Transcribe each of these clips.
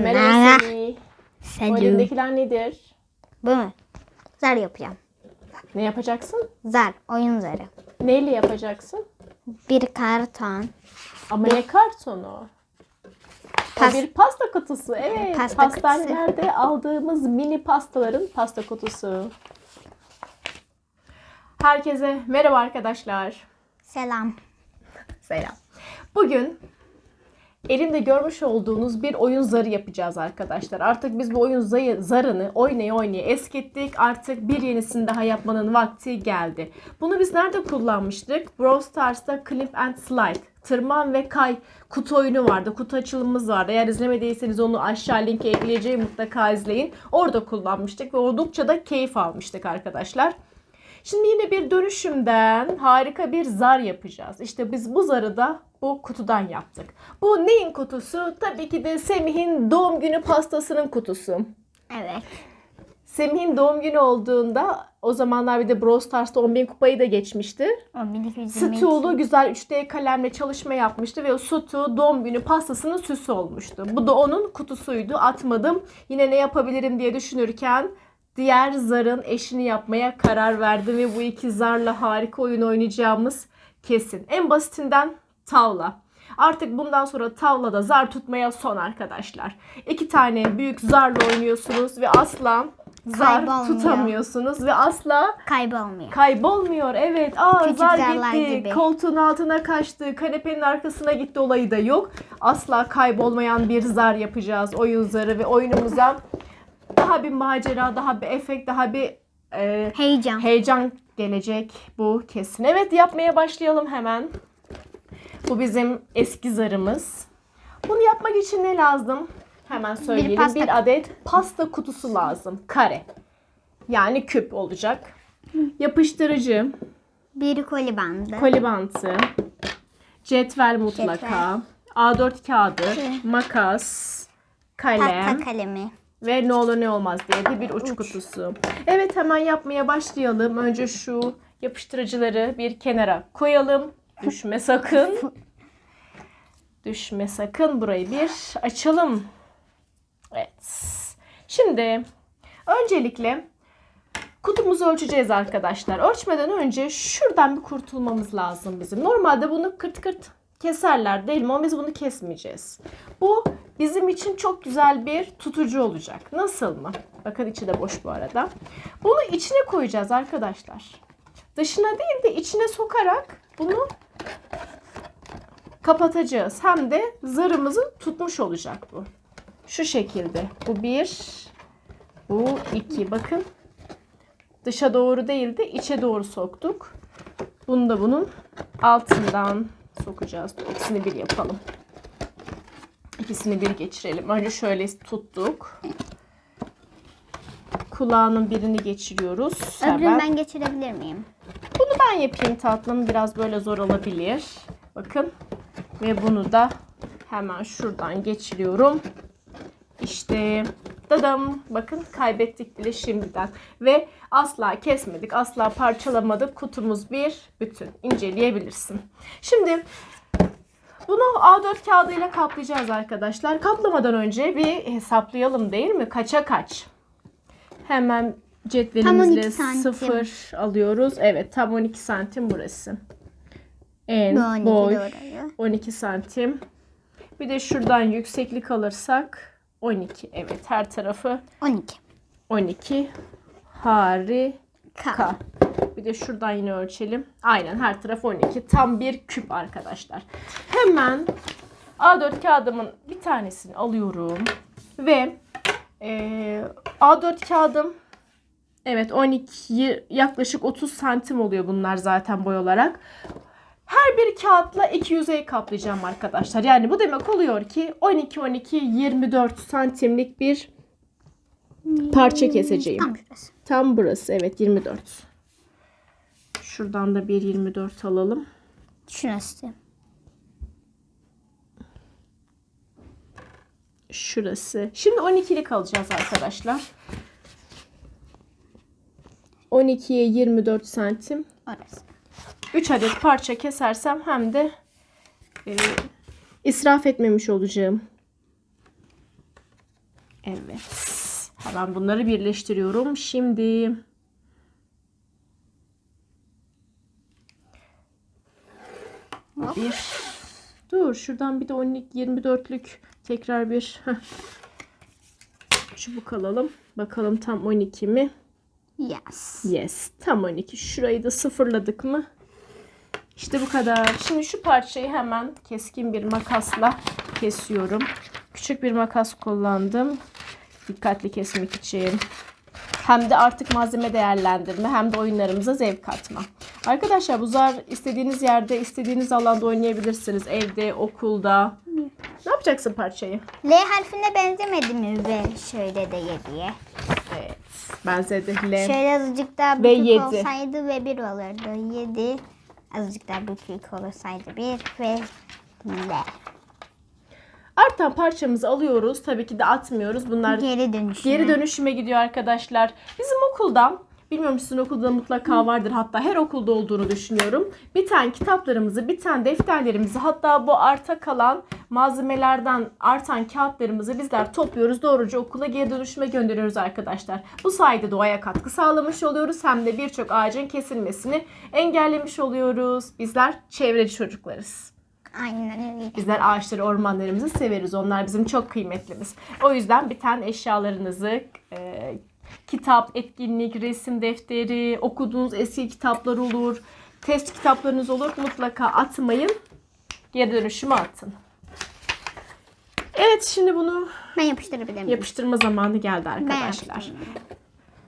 Merhaba. O Selam. elindekiler nedir? Bu mu? Zar yapacağım. Ne yapacaksın? Zar, oyun zarı. Neyle yapacaksın? Bir karton. Ama ne kartonu? Pas- O bir pasta kutusu. Evet. Pasta Pastanelerde aldığımız mini pastaların pasta kutusu. Herkese merhaba arkadaşlar. Selam. Selam. Bugün elimde görmüş olduğunuz bir oyun zarı yapacağız arkadaşlar. Artık biz bu oyun zarını oynaya oynaya eskittik. Artık bir yenisini daha yapmanın vakti geldi. Bunu biz nerede kullanmıştık? Brawl Stars'ta Clip and Slide. Tırman ve kay kutu oyunu vardı. Kutu açılımımız vardı. Eğer izlemediyseniz onu aşağı linke ekleyeceğim mutlaka izleyin. Orada kullanmıştık ve oldukça da keyif almıştık arkadaşlar. Şimdi yine bir dönüşümden harika bir zar yapacağız. İşte biz bu zarı da bu kutudan yaptık. Bu neyin kutusu? Tabii ki de Semih'in doğum günü pastasının kutusu. Evet. Semih'in doğum günü olduğunda o zamanlar bir de Brawl Stars'ta 10.000 kupayı da geçmişti. O minik üzülmek. Stu'lu güzel 3D kalemle çalışma yapmıştı ve o Stu doğum günü pastasının süsü olmuştu. Bu da onun kutusuydu. Atmadım. Yine ne yapabilirim diye düşünürken diğer zarın eşini yapmaya karar verdim ve bu iki zarla harika oyun oynayacağımız kesin. En basitinden tavla. Artık bundan sonra tavlada zar tutmaya son arkadaşlar. İki tane büyük zarla oynuyorsunuz ve asla zar tutamıyorsunuz ve asla Kaybolmuyor. Kaybolmuyor evet. Aa Küçük zar gitti. gibi. Koltuğun altına kaçtı. Kanepenin arkasına gitti olayı da yok. Asla kaybolmayan bir zar yapacağız. Oyun zarı ve oyunumuza daha bir macera, daha bir efekt, daha bir e, Heyecan. heyecan gelecek bu kesin. Evet yapmaya başlayalım hemen. Bu bizim eski zarımız. Bunu yapmak için ne lazım? Hemen söyleyelim. pasta- bir adet pasta kutusu lazım. Kare. Yani küp olacak. Yapıştırıcı, bir koli bandı. koli bantı, cetvel mutlaka, Cetvel. A4 kağıdı, Evet. makas, kalem Tahta kalemi. Ve ne olur ne olmaz diye de bir uç, kutusu. Evet hemen yapmaya başlayalım. Önce şu yapıştırıcıları bir kenara koyalım. Düşme sakın. Düşme sakın. Burayı bir açalım. Evet. Şimdi öncelikle kutumuzu ölçeceğiz arkadaşlar. Ölçmeden önce şuradan bir kurtulmamız lazım bizim. Normalde bunu kırt kırt keserler değil mi? Biz bunu kesmeyeceğiz. Bu bizim için çok güzel bir tutucu olacak. Nasıl mı? Bakın içi de boş bu arada. Bunu içine koyacağız arkadaşlar. Dışına değil de içine sokarak bunu kapatacağız. Hem de zarımızı tutmuş olacak bu. Şu şekilde. Bu bir, bu iki. Bakın dışa doğru değil de içe doğru soktuk. Bunu da bunun altından sokacağız. Dur, İkisini bir yapalım. İkisini bir geçirelim. Önce şöyle tuttuk. Kulağının birini geçiriyoruz. Öbürünü ben geçirebilir miyim? Bunu ben yapayım tatlım. Biraz böyle zor olabilir. Bakın. Ve bunu da hemen şuradan geçiriyorum. İşte dadam. Bakın kaybettik bile şimdiden. Ve asla kesmedik. Asla parçalamadık. Kutumuz bir bütün. İnceleyebilirsin. Şimdi bunu A4 kağıdıyla kaplayacağız arkadaşlar. Kaplamadan önce bir hesaplayalım değil mi? Kaça kaç? Hemen cetvelimizle 12 santim. sıfır alıyoruz. Evet tam 12 santim burası. En Bu 12 boy doğru. 12 santim. Bir de şuradan yükseklik alırsak 12. Evet her tarafı 12. 12. Harika. K. Bir de şuradan yine ölçelim. Aynen her taraf 12. Tam bir küp arkadaşlar. Hemen A4 kağıdımın bir tanesini alıyorum. Ve eee, A4 kağıdım evet 12 yaklaşık 30 santim oluyor bunlar zaten boy olarak. Her bir kağıtla iki yüzey kaplayacağım arkadaşlar. Yani bu demek oluyor ki 12 12 24 santimlik bir parça keseceğim. Tam şurası. Tam burası evet 24. Şuradan da bir 24 alalım. Şurası. Şurası. Şimdi 12'lik alacağız arkadaşlar. 12'ye 24 santim. Orası. 3 adet parça kesersem hem de e, israf etmemiş olacağım. Evet. Hemen bunları birleştiriyorum. Şimdi bir dur şuradan bir de 12 24'lük tekrar bir heh. çubuk alalım. Bakalım tam 12 mi? Yes. Yes. Tam 12. Şurayı da sıfırladık mı? İşte bu kadar. Şimdi şu parçayı hemen keskin bir makasla kesiyorum. Küçük bir makas kullandım. Dikkatli kesmek için. Hem de artık malzeme değerlendirme hem de oyunlarımıza zevk katma. Arkadaşlar bu zar istediğiniz yerde, istediğiniz alanda oynayabilirsiniz. Evde, okulda. Ne yapacaksın parçayı? L harfine benzemedi mi ve şöyle de yediye? Evet. Benzedi. L. Şöyle azıcık daha Ve büyük yedi. olsaydı ve bir olurdu. Yedi. Azıcık daha büyük olursaydı bir ve L. Artan parçamızı alıyoruz. Tabii ki de atmıyoruz. Bunlar Geri dönüşüm. Geri dönüşüme gidiyor arkadaşlar. Bizim okulda bilmiyorum sizin okulda mutlaka vardır hatta her okulda olduğunu düşünüyorum. Bir tane kitaplarımızı, bir tane defterlerimizi hatta bu arta kalan malzemelerden artan kağıtlarımızı bizler topluyoruz. Doğruca okula geri dönüşüme gönderiyoruz arkadaşlar. Bu sayede doğaya katkı sağlamış oluyoruz. Hem de birçok ağacın kesilmesini engellemiş oluyoruz. Bizler çevreci çocuklarız. Aynen öyle. Bizler ağaçları, ormanlarımızı severiz. Onlar bizim çok kıymetlimiz. O yüzden bir tane eşyalarınızı, e, kitap, etkinlik, resim defteri, okuduğunuz eski kitaplar olur, test kitaplarınız olur. Mutlaka atmayın. Geri dönüşüme atın. Evet şimdi bunu Ben yapıştırabilir miyim? yapıştırma zamanı geldi arkadaşlar.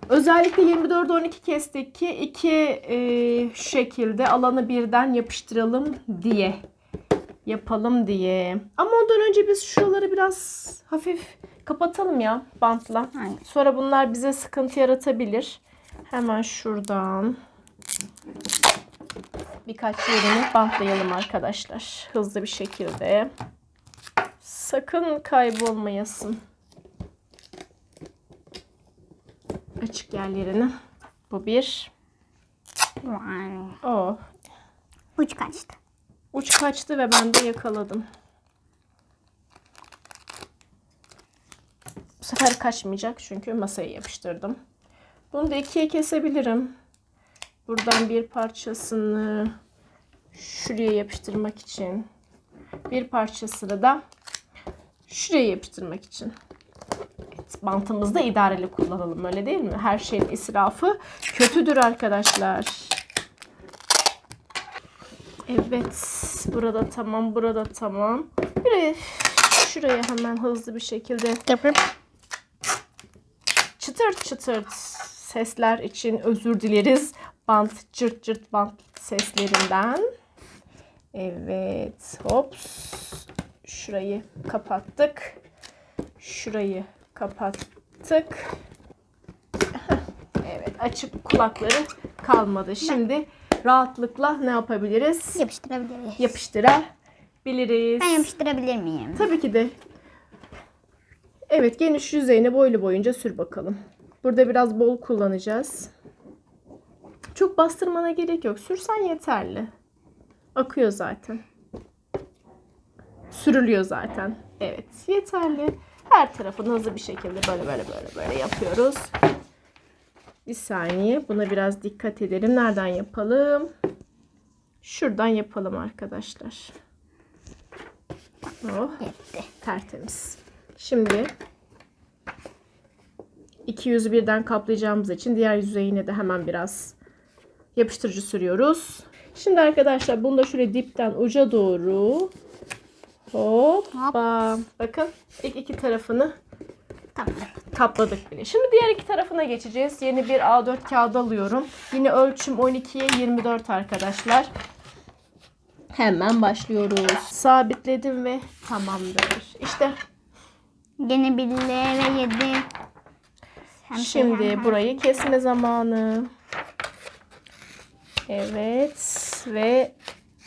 Özellikle 24 12 kestik ki iki e, şu şekilde alanı birden yapıştıralım diye. Yapalım diye. Ama ondan önce biz şuraları biraz hafif kapatalım ya bantla. Aynen. Sonra bunlar bize sıkıntı yaratabilir. Hemen şuradan birkaç yerini bantlayalım arkadaşlar. Hızlı bir şekilde. Sakın kaybolmayasın. Açık yerlerini. Bu bir. Vay. O. Uç kaçtı. Uç kaçtı ve ben de yakaladım. Bu sefer kaçmayacak çünkü masaya yapıştırdım. Bunu da ikiye kesebilirim. Buradan bir parçasını şuraya yapıştırmak için. Bir parçasını da şuraya yapıştırmak için. Evet, bantımızı da idareli kullanalım öyle değil mi? Her şeyin israfı kötüdür arkadaşlar. Evet. Burada tamam. Burada tamam. Bir şuraya hemen hızlı bir şekilde çıtırt çıtırt sesler için özür dileriz. Bant cırt cırt bant seslerinden. Evet. Hops. Şurayı kapattık. Şurayı kapattık. Evet. Açık kulakları kalmadı. Şimdi rahatlıkla ne yapabiliriz? Yapıştırabiliriz. Yapıştırabiliriz. Ben yapıştırabilir miyim? Tabii ki de. Evet geniş yüzeyine boylu boyunca sür bakalım. Burada biraz bol kullanacağız. Çok bastırmana gerek yok. Sürsen yeterli. Akıyor zaten. Sürülüyor zaten. Evet yeterli. Her tarafını hızlı bir şekilde böyle böyle böyle böyle yapıyoruz. Bir saniye. Buna biraz dikkat edelim. Nereden yapalım? Şuradan yapalım arkadaşlar. Oh. Tertemiz. Şimdi İki yüzü birden kaplayacağımız için diğer yüzeyine de hemen biraz yapıştırıcı sürüyoruz. Şimdi arkadaşlar bunu da şöyle dipten uca doğru hoppa. Hop. Bakın ilk iki tarafını kapladık. kapladık bile. Şimdi diğer iki tarafına geçeceğiz. Yeni bir A4 kağıdı alıyorum. Yine ölçüm 12'ye 24 arkadaşlar. Hemen başlıyoruz. Sabitledim ve tamamdır. İşte. Yine 1 ve 7. Şimdi hem- burayı kesme zamanı. Evet ve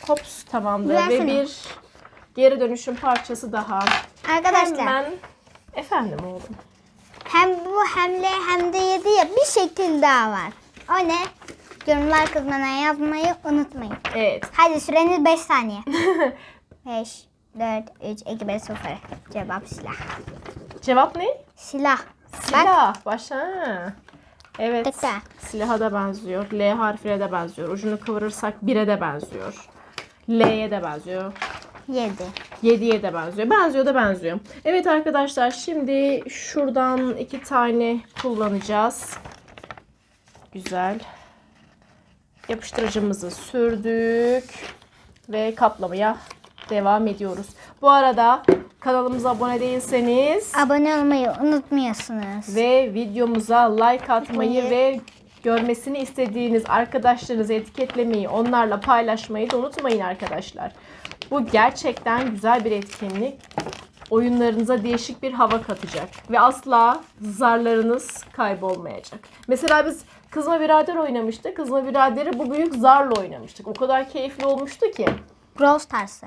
hops tamamdır ve Versene. bir geri dönüşüm parçası daha. Arkadaşlar Hemen efendim oğlum. hem bu hem L hem de yedi ya bir şekil daha var. O ne? Yorumlar kısmına yazmayı unutmayın. Evet. Hadi süreniz 5 saniye. 5, 4, 3, 2, 1, 0. Cevap silah. Cevap ne? Silah. Silah. Başa. Evet. Tıkla. Silaha da benziyor. L harfine de benziyor. Ucunu kıvırırsak 1'e de benziyor. L'ye de benziyor. 7. 7'ye de benziyor. Benziyor da benziyor. Evet arkadaşlar şimdi şuradan iki tane kullanacağız. Güzel. Yapıştırıcımızı sürdük ve kaplamaya devam ediyoruz. Bu arada kanalımıza abone değilseniz Abone olmayı unutmuyorsunuz. ve videomuza like atmayı ve görmesini istediğiniz arkadaşlarınızı etiketlemeyi, onlarla paylaşmayı da unutmayın arkadaşlar. Bu gerçekten güzel bir etkinlik. Oyunlarınıza değişik bir hava katacak ve asla zarlarınız kaybolmayacak. Mesela biz Kızma Birader oynamıştık. Kızma Birader'i bu büyük zarla oynamıştık. O kadar keyifli olmuştu ki. Brawl Stars'ı.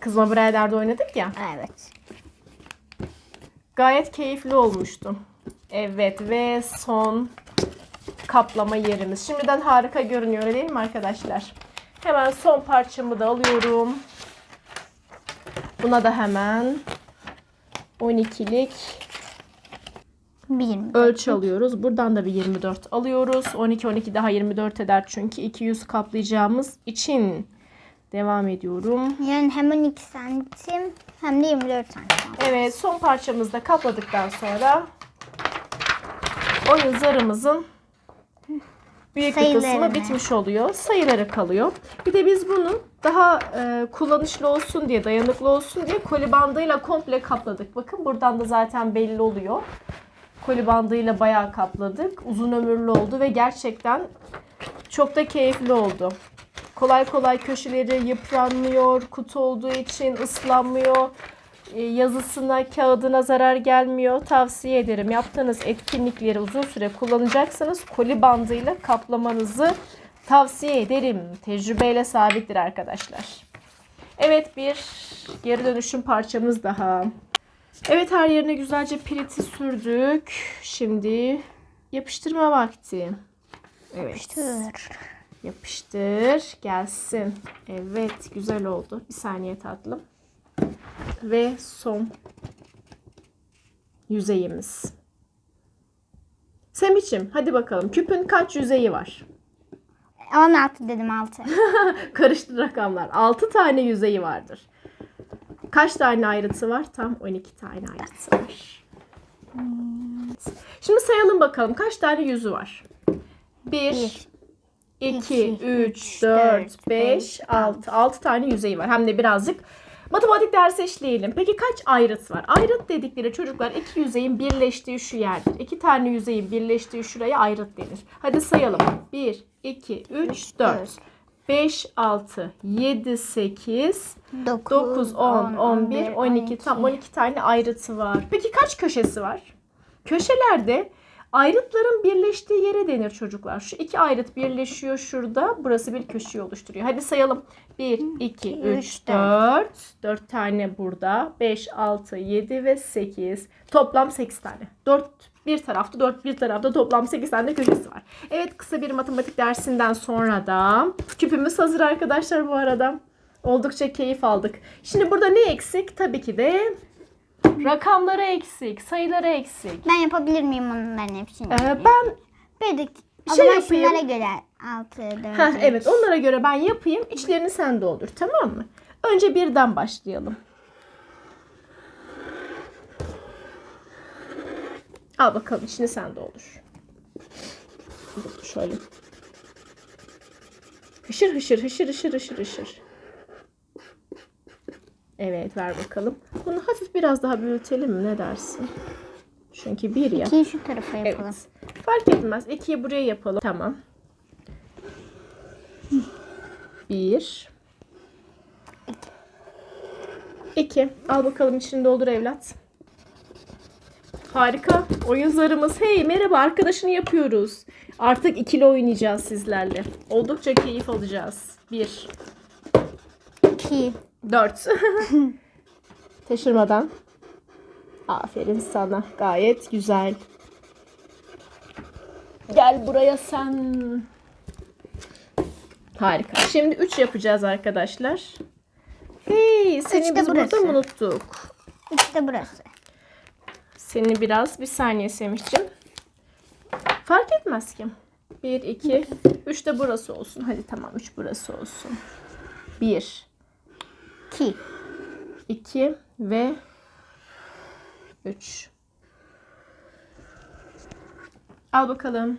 Kızma Birader'de oynadık ya. Evet. Gayet keyifli olmuştu. Evet ve son kaplama yerimiz. Şimdiden harika görünüyor değil mi arkadaşlar? Hemen son parçamı da alıyorum. Buna da hemen 12'lik 1. ölçü alıyoruz. Buradan da bir 24 alıyoruz. 12 12 daha 24 eder çünkü 200 kaplayacağımız için devam ediyorum. Yani hem 12 santim hem de 24 santim. Evet son parçamızı da kapladıktan sonra oyun zarımızın büyük bir kısmı bitmiş oluyor. Sayıları kalıyor. Bir de biz bunu daha e, kullanışlı olsun diye, dayanıklı olsun diye koli bandıyla komple kapladık. Bakın buradan da zaten belli oluyor. Koli bandıyla bayağı kapladık. Uzun ömürlü oldu ve gerçekten çok da keyifli oldu. Kolay kolay köşeleri yıpranmıyor, kutu olduğu için ıslanmıyor. E, Yazısına, kağıdına zarar gelmiyor. Tavsiye ederim. Yaptığınız etkinlikleri uzun süre kullanacaksanız koli bandıyla kaplamanızı tavsiye ederim. Tecrübeyle sabittir arkadaşlar. Evet bir geri dönüşüm parçamız daha. Evet her yerine güzelce piriti sürdük. Şimdi yapıştırma vakti. Evet. Dur. Yapıştır. Gelsin. Evet. Güzel oldu. Bir saniye tatlım. Ve son yüzeyimiz. Semih'ciğim hadi bakalım. Küpün kaç yüzeyi var? 16 dedim 6. Karıştı rakamlar. 6 tane yüzeyi vardır. Kaç tane ayrıtı var? Tam 12 tane ayrıtı var. Şimdi sayalım bakalım. Kaç tane yüzü var? 1, 2, iki, 3, 4, 5, 6. 6 tane yüzeyi var. Hem de birazcık matematik dersi işleyelim. Peki kaç ayrıt var? Ayrıt dedikleri çocuklar iki yüzeyin birleştiği şu yerdir. İki tane yüzeyin birleştiği şuraya ayrıt denir. Hadi sayalım. 1, 2, 3, 4, 5, 6, 7, 8, 9, 10, 11, 12. Tam 12 tane ayrıtı var. Peki kaç köşesi var? Köşelerde ayrıtların birleştiği yere denir çocuklar. Şu iki ayrıt birleşiyor şurada. Burası bir köşeyi oluşturuyor. Hadi sayalım. 1, 2, 3, 4. 4 tane burada. 5, 6, 7 ve 8. Toplam 8 tane. 4 bir tarafta 4 bir tarafta toplam 8 tane köşesi var. Evet kısa bir matematik dersinden sonra da küpümüz hazır arkadaşlar bu arada. Oldukça keyif aldık. Şimdi burada ne eksik? Tabii ki de rakamları eksik, sayıları eksik. Ben yapabilir miyim onların hepsini? Ee, ben Bir de o şey zaman yapayım. şunlara göre 6, 4, Heh, evet onlara göre ben yapayım. İçlerini sen doldur tamam mı? Önce birden başlayalım. Al bakalım içini sen doldur. Şöyle. Hışır hışır hışır hışır hışır hışır. Evet ver bakalım. Bunu hafif biraz daha büyütelim mi ne dersin? Çünkü bir ya. İkiyi şu tarafa yapalım. Evet. Fark etmez. İkiyi buraya yapalım. Tamam. Bir. İki. Al bakalım içini doldur evlat. Harika. Oyun zarımız. Hey merhaba arkadaşını yapıyoruz. Artık ikili oynayacağız sizlerle. Oldukça keyif alacağız. Bir. 2, Dört. Taşırmadan. Aferin sana. Gayet güzel. Gel buraya sen. Harika. Şimdi 3 yapacağız arkadaşlar. Hey seni biz burada burası. mı unuttuk? İşte burası. Seni biraz bir saniye Semih'ciğim. Fark etmez ki. 1, 2, 3 de burası olsun. Hadi tamam 3 burası olsun. 1, Ki. 2 ve 3. Al bakalım.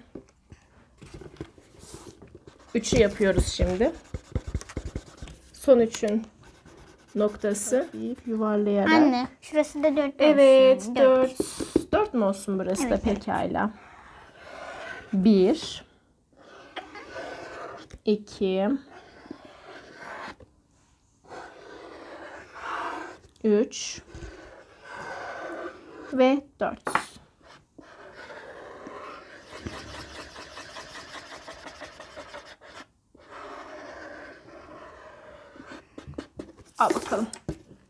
3'ü yapıyoruz şimdi. Son üçün noktası yuvarlayarak. Anne şurası da dört Evet, olsun. 4. 4 mü olsun burası da Evet, evet. pekala. 1 2 3 ve 4. Al bakalım.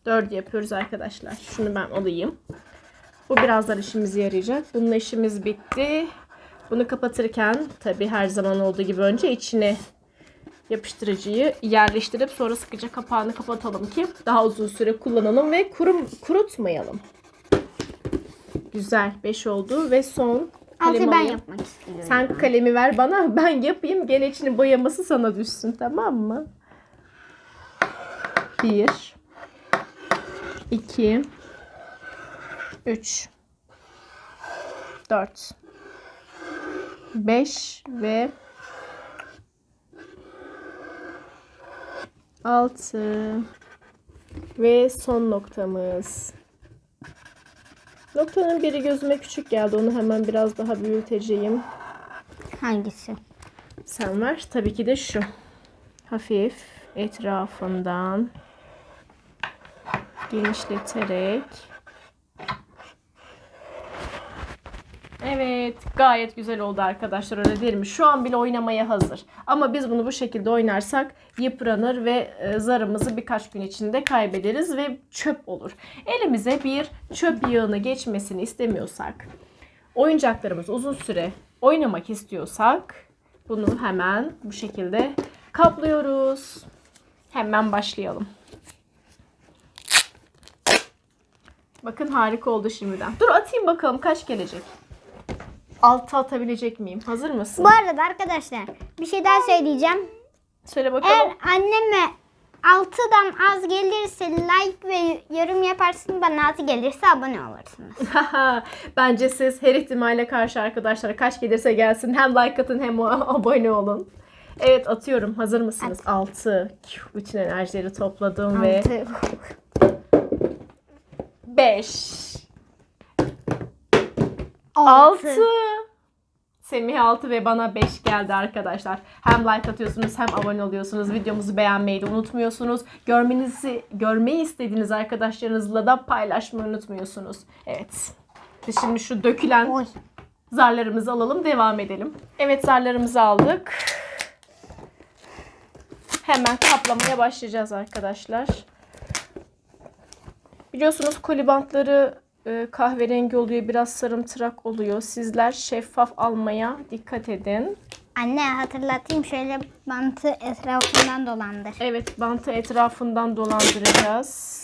4 yapıyoruz arkadaşlar. Şunu ben alayım. Bu birazdan işimize yarayacak. Bununla işimiz bitti. Bunu kapatırken tabii her zaman olduğu gibi önce içine yapıştırıcıyı yerleştirip sonra sıkıca kapağını kapatalım ki daha uzun süre kullanalım ve kurum, kurutmayalım. Güzel. 5 oldu ve son Altı kalem ben alayım. yapmak istiyorum. Sen kalemi ver bana ben yapayım. Gene içinin boyaması sana düşsün tamam mı? 1 2 3 4 5 ve 6 ve son noktamız. Noktanın biri gözüme küçük geldi. Onu hemen biraz daha büyüteceğim. Hangisi? Sen ver. Tabii ki de şu. Hafif etrafından genişleterek. Evet, gayet güzel oldu arkadaşlar öyle değil mi? Şu an bile oynamaya hazır. Ama biz bunu bu şekilde oynarsak yıpranır ve e, zarımızı birkaç gün içinde kaybederiz ve çöp olur. Elimize bir çöp yığını geçmesini istemiyorsak, oyuncaklarımız uzun süre oynamak istiyorsak bunu hemen bu şekilde kaplıyoruz. Hemen başlayalım. Bakın harika oldu şimdiden. Dur atayım bakalım kaç gelecek. Altı atabilecek miyim? Hazır mısın? Bu arada arkadaşlar bir şey daha söyleyeceğim. Söyle bakalım. Eğer anneme 6'dan az gelirse like ve yorum yaparsın bana az gelirse abone olursunuz. Bence siz her ihtimale karşı arkadaşlar kaç gelirse gelsin hem like atın hem abone olun. Evet atıyorum. Hazır mısınız? 6. Bütün enerjileri topladım ve Altı. 5. Altı. 6. Semih 6 ve bana 5 geldi arkadaşlar. Hem like atıyorsunuz hem abone oluyorsunuz. Videomuzu beğenmeyi de unutmuyorsunuz. Görmenizi, görmeyi istediğiniz arkadaşlarınızla da paylaşmayı unutmuyorsunuz. Evet. Biz Şimdi şu dökülen Oy. zarlarımızı alalım devam edelim. Evet zarlarımızı aldık. Hemen kaplamaya başlayacağız arkadaşlar. Biliyorsunuz koli bantları e, kahverengi oluyor, biraz sarımtırak oluyor. Sizler şeffaf almaya dikkat edin. Anne hatırlatayım şöyle bantı etrafından dolandır. Evet, bantı etrafından dolandıracağız.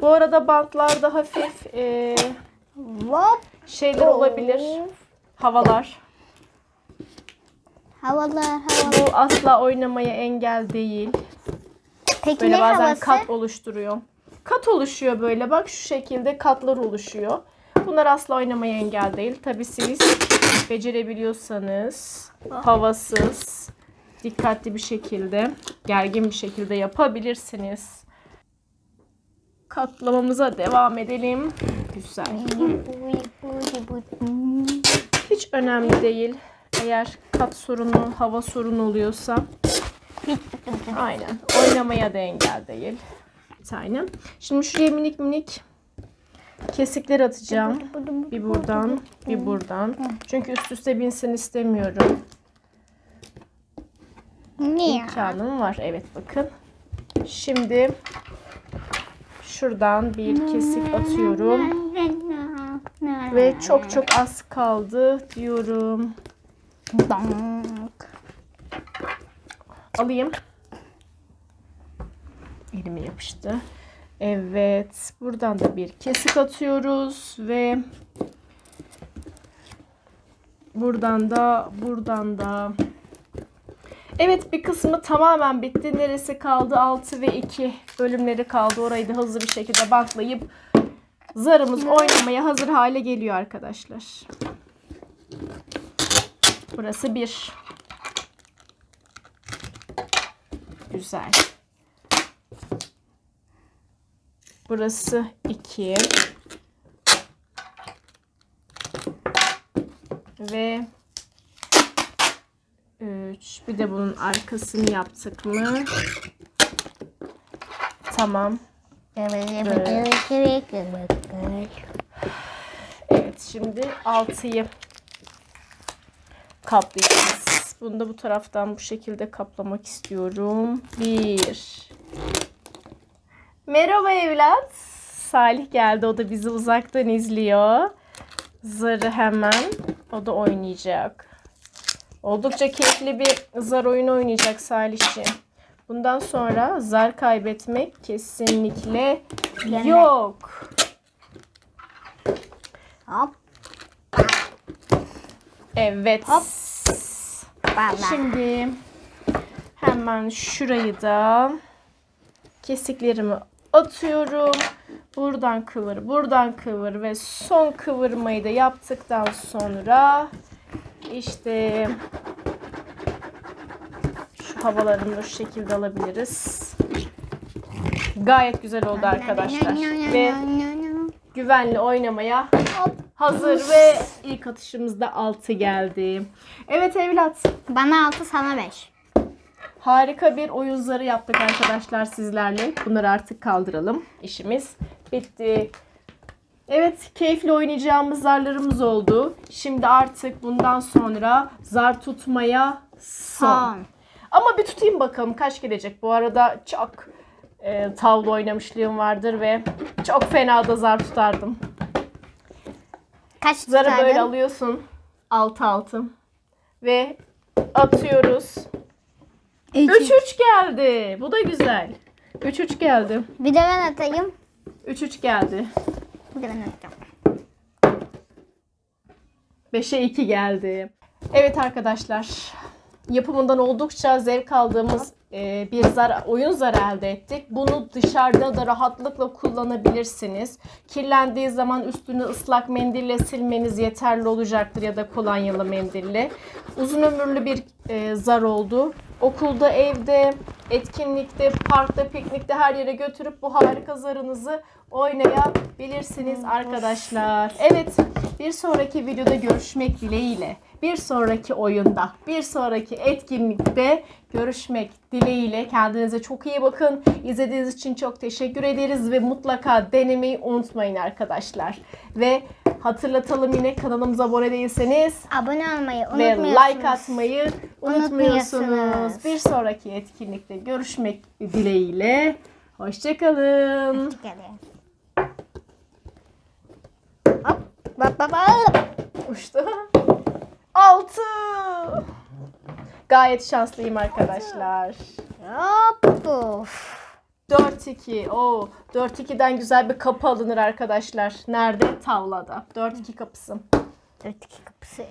Bu arada bantlarda hafif e, Hop. şeyler olabilir. Havalar. Havalar havalar. Bu asla oynamaya engel değil. Peki Böyle ne bazen havası? kat oluşturuyor. Kat oluşuyor böyle. Bak şu şekilde katlar oluşuyor. Bunlar asla oynamaya engel değil. Tabi siz becerebiliyorsanız havasız, dikkatli bir şekilde, gergin bir şekilde yapabilirsiniz. Katlamamıza devam edelim. Güzel. Hiç önemli değil. Eğer kat sorunu, hava sorunu oluyorsa Aynen. Oynamaya da engel değil. Bir tane. Şimdi şuraya minik minik kesikler atacağım. Bir buradan, bir buradan. Çünkü üst üste binsin istemiyorum. Niye? İmkanım var. Evet bakın. Şimdi şuradan bir kesik atıyorum. Ve çok çok az kaldı diyorum. Alayım. Elime yapıştı. Evet. Buradan da bir kesik atıyoruz ve buradan da buradan da Evet bir kısmı tamamen bitti. Neresi kaldı? 6 ve 2 bölümleri kaldı. Orayı da hızlı bir şekilde bantlayıp zarımız oynamaya hazır hale geliyor arkadaşlar. Burası 1. Güzel. Burası 2. Ve 3. Bir de bunun arkasını yaptık mı? Tamam. Evet şimdi 6'yı kaplayacağız. Bunu da bu taraftan bu şekilde kaplamak istiyorum. 1 Merhaba evlat. Salih geldi. O da bizi uzaktan izliyor. Zarı hemen. O da oynayacak. Oldukça keyifli bir zar oyunu oynayacak Salih'ciğim. Bundan sonra zar kaybetmek kesinlikle Yeme. yok. Hop. Evet. Hop. Baba. Şimdi hemen şurayı da kesiklerimi atıyorum. Buradan kıvır, buradan kıvır ve son kıvırmayı da yaptıktan sonra işte şu havalarını da şu şekilde alabiliriz. Gayet güzel oldu arkadaşlar. Ve güvenli oynamaya hazır ve ilk atışımızda 6 geldi. Evet evlat. Bana 6 sana 5. Harika bir oyun zarı yaptık arkadaşlar sizlerle. Bunları artık kaldıralım. İşimiz bitti. Evet, keyifli oynayacağımız zarlarımız oldu. Şimdi artık bundan sonra zar tutmaya son. Ama bir tutayım bakalım kaç gelecek. Bu arada çok e, tavla oynamışlığım vardır ve çok fena da zar tutardım. Kaç Zarı tutardın? böyle alıyorsun. Altı altı. Ve atıyoruz. 3-3 geldi. Bu da güzel. 3-3 geldi. Bir de ben atayım. 3-3 geldi. Bir de ben atacağım. 5'e 2 geldi. Evet arkadaşlar. Yapımından oldukça zevk aldığımız e, bir zar, oyun zarı elde ettik. Bunu dışarıda da rahatlıkla kullanabilirsiniz. Kirlendiği zaman üstünü ıslak mendille silmeniz yeterli olacaktır ya da kolonyalı mendille. Uzun ömürlü bir e, zar oldu. Okulda, evde, etkinlikte, parkta, piknikte her yere götürüp bu harika zarınızı oynayabilirsiniz arkadaşlar. Evet, bir sonraki videoda görüşmek dileğiyle. Bir sonraki oyunda, bir sonraki etkinlikte görüşmek dileğiyle. Kendinize çok iyi bakın. İzlediğiniz için çok teşekkür ederiz ve mutlaka denemeyi unutmayın arkadaşlar. Ve hatırlatalım yine kanalımıza abone değilseniz Abone olmayı ve unutmuyorsunuz. like atmayı unutmuyorsunuz. Unutmuyorsunuz. Bir sonraki etkinlikte görüşmek dileğiyle. Hoşçakalın. Gelin. Hop. Bak bak bak. Uçtu. Altı. Gayet şanslıyım arkadaşlar. Hop. Of. 4-2. Oo, 4-2'den güzel bir kapı alınır arkadaşlar. Nerede? Tavlada. 4-2 kapısı. Dört iki kapısı.